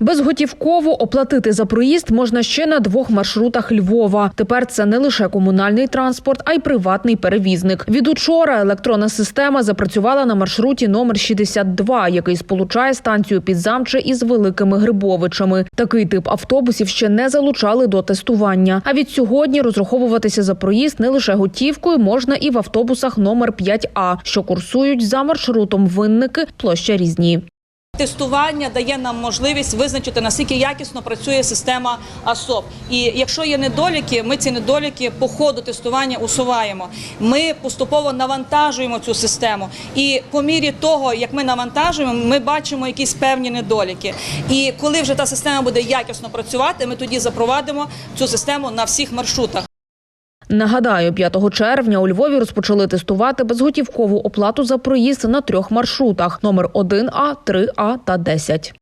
Безготівково оплатити за проїзд можна ще на двох маршрутах Львова. Тепер це не лише комунальний транспорт, а й приватний перевізник. Від учора електронна система запрацювала на маршруті номер 62, який сполучає станцію Підзамче із Великими Грибовичами. Такий тип автобусів ще не залучали до тестування. А від сьогодні розраховуватися за проїзд не лише готівкою можна і в автобусах номер 5А, що курсують за маршрутом Винники, площа Різні. Тестування дає нам можливість визначити наскільки якісно працює система АСОП. І якщо є недоліки, ми ці недоліки по ходу тестування усуваємо. Ми поступово навантажуємо цю систему, і по мірі того, як ми навантажуємо, ми бачимо якісь певні недоліки. І коли вже та система буде якісно працювати, ми тоді запровадимо цю систему на всіх маршрутах. Нагадаю, 5 червня у Львові розпочали тестувати безготівкову оплату за проїзд на трьох маршрутах: номер 1А, 3А та 10.